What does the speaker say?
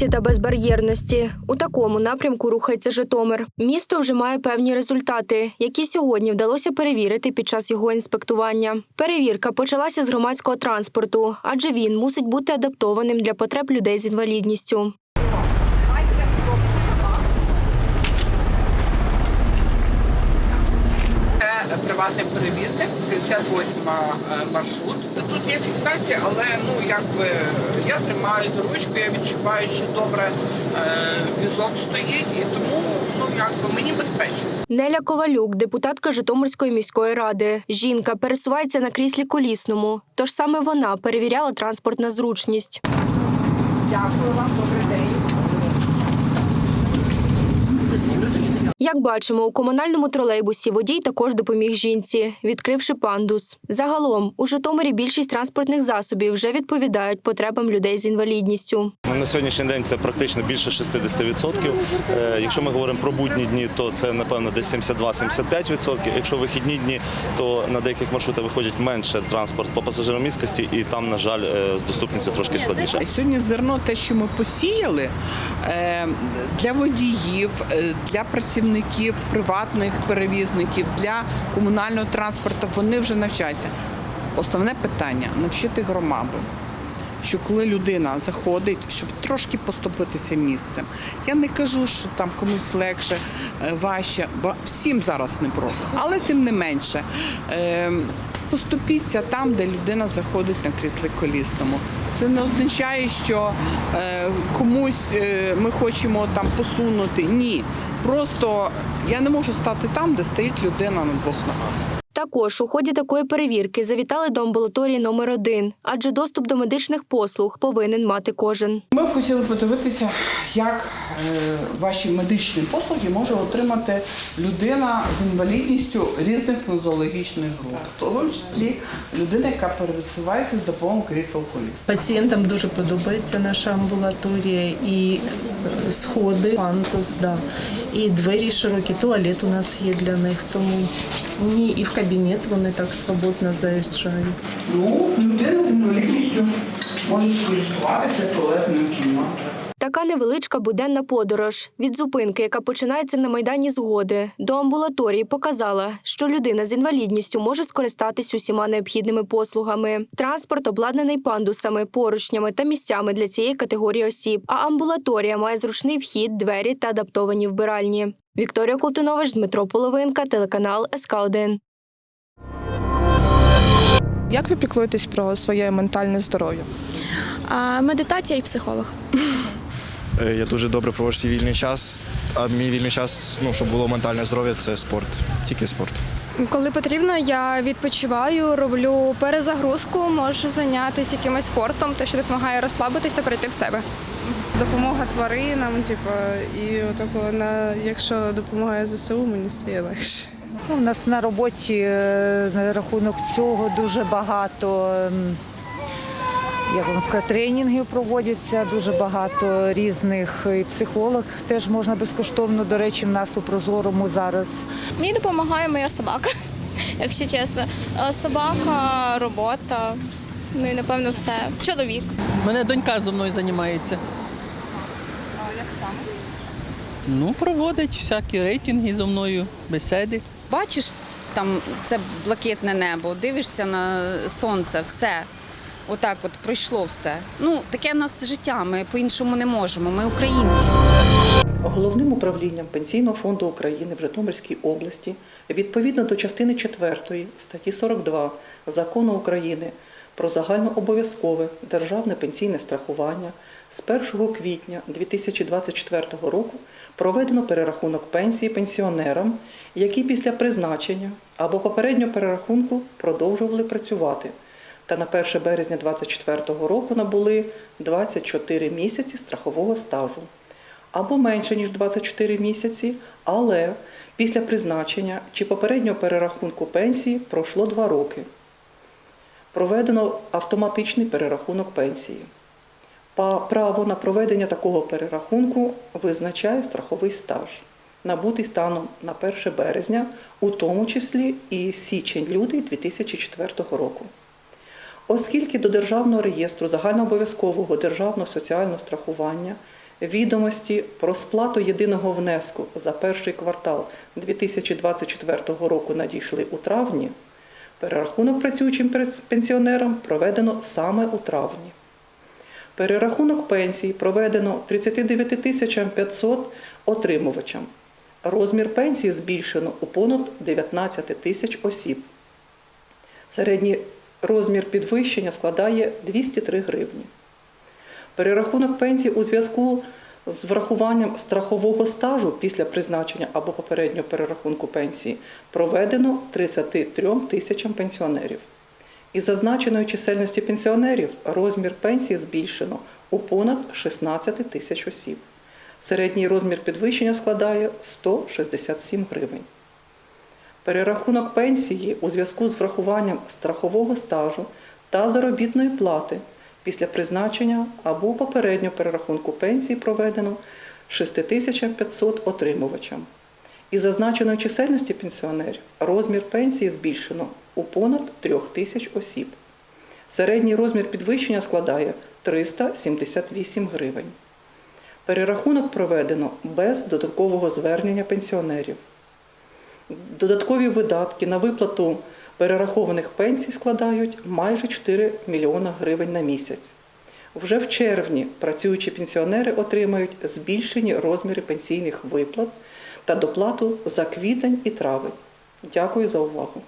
доступності та безбар'єрності. У такому напрямку рухається Житомир. Місто вже має певні результати, які сьогодні вдалося перевірити під час його інспектування. Перевірка почалася з громадського транспорту, адже він мусить бути адаптованим для потреб людей з інвалідністю. Це приватний перевізник, 58 маршрут. Тут є фіксація, але ну якби я тримаю за ручку, я відчуваю, що добре е, візок стоїть, і тому ну якби мені безпечно. Неля Ковалюк, депутатка Житомирської міської ради. Жінка пересувається на кріслі колісному, тож саме вона перевіряла транспорт на зручність. Дякую вам, добрий день. Як бачимо, у комунальному тролейбусі водій також допоміг жінці, відкривши пандус. Загалом у Житомирі більшість транспортних засобів вже відповідають потребам людей з інвалідністю. На сьогоднішній день це практично більше 60%. Е, Якщо ми говоримо про будні дні, то це напевно десь 72-75%. Якщо вихідні дні, то на деяких маршрутах виходить менше транспорт по пасажиромісткості, і там, на жаль, е, з доступністю трошки складніше. Сьогодні зерно, те, що ми посіяли для водіїв, е, для працівників приватних перевізників, для комунального транспорту, вони вже навчаються. Основне питання навчити громаду. Що коли людина заходить, щоб трошки поступитися місцем. Я не кажу, що там комусь легше, е, важче, бо всім зараз непросто. Але тим не менше, е, поступіться там, де людина заходить на кріслі колісному. Це не означає, що е, комусь е, ми хочемо там посунути. Ні. Просто я не можу стати там, де стоїть людина на двох ногах. Також у ході такої перевірки завітали до амбулаторії номер 1 адже доступ до медичних послуг повинен мати кожен. Ми б хотіли подивитися, як е, ваші медичні послуги може отримати людина з інвалідністю різних нозологічних груп, в тому числі людина, яка пересувається з допомогою крісел коліс. Пацієнтам дуже подобається наша амбулаторія і сходи, пантус, да. І двері широкі, туалет у нас є для них, тому ні, і в кабінет вони так свободно заїжджають. Ну, людина з інвалідністю може скористуватися туалетною кімнатою. Така невеличка буденна подорож від зупинки, яка починається на майдані згоди, до амбулаторії показала, що людина з інвалідністю може скористатись усіма необхідними послугами. Транспорт обладнаний пандусами, поручнями та місцями для цієї категорії осіб. А амбулаторія має зручний вхід, двері та адаптовані вбиральні. Вікторія Колтунович, Дмитро Половинка, телеканал СК 1 Як ви піклуєтесь про своє ментальне здоров'я? А, медитація і психолог. Е, Я дуже добре проводжу свій вільний час. А мій вільний час, ну щоб було ментальне здоров'я, це спорт, тільки спорт. Коли потрібно, я відпочиваю, роблю перезагрузку, можу зайнятися якимось спортом, те, що допомагає розслабитись та прийти в себе. Допомога тваринам, типу, і отако на якщо допомагає ЗСУ, мені стає легше. Ну, У нас на роботі е, на рахунок цього дуже багато як вам сказати, тренінгів проводяться, дуже багато різних і психолог теж можна безкоштовно. До речі, в нас у Прозорому зараз Мені допомагає моя собака, якщо чесно. Е, Собака, робота, ну і напевно все. Чоловік. Мене донька зі мною займається. А як саме? Ну, проводить всякі рейтинги зі мною, бесіди. Бачиш, там це блакитне небо, дивишся на сонце, все. Отак от пройшло все. Ну, таке в нас життя, ми по-іншому не можемо. Ми українці. Головним управлінням Пенсійного фонду України в Житомирській області відповідно до частини 4 статті 42 Закону України про загальнообов'язкове державне пенсійне страхування з 1 квітня 2024 року проведено перерахунок пенсії пенсіонерам, які після призначення або попереднього перерахунку продовжували працювати та на 1 березня 2024 року набули 24 місяці страхового стажу або менше ніж 24 місяці, але після призначення чи попереднього перерахунку пенсії пройшло 2 роки. Проведено автоматичний перерахунок пенсії. Право на проведення такого перерахунку визначає страховий стаж, набутий станом на 1 березня, у тому числі і січень-лютий 2004 року. Оскільки до Державного реєстру загальнообов'язкового державного соціального страхування відомості про сплату єдиного внеску за перший квартал 2024 року надійшли у травні, перерахунок працюючим пенсіонерам проведено саме у травні. Перерахунок пенсій проведено 39 тисячам 500 отримувачам. Розмір пенсії збільшено у понад 19 тисяч осіб. Середній розмір підвищення складає 203 гривні. Перерахунок пенсій у зв'язку з врахуванням страхового стажу після призначення або попереднього перерахунку пенсії проведено 33 тисячам пенсіонерів. Із зазначеної чисельності пенсіонерів розмір пенсії збільшено у понад 16 тисяч осіб. Середній розмір підвищення складає 167 гривень. Перерахунок пенсії у зв'язку з врахуванням страхового стажу та заробітної плати після призначення або попереднього перерахунку пенсії проведено 6500 отримувачам. Із зазначеної чисельності пенсіонерів розмір пенсії збільшено у понад 3 тисяч осіб. Середній розмір підвищення складає 378 гривень. Перерахунок проведено без додаткового звернення пенсіонерів. Додаткові видатки на виплату перерахованих пенсій складають майже 4 мільйона гривень на місяць. Вже в червні працюючі пенсіонери отримають збільшені розміри пенсійних виплат та доплату за квітень і травень. Дякую за увагу.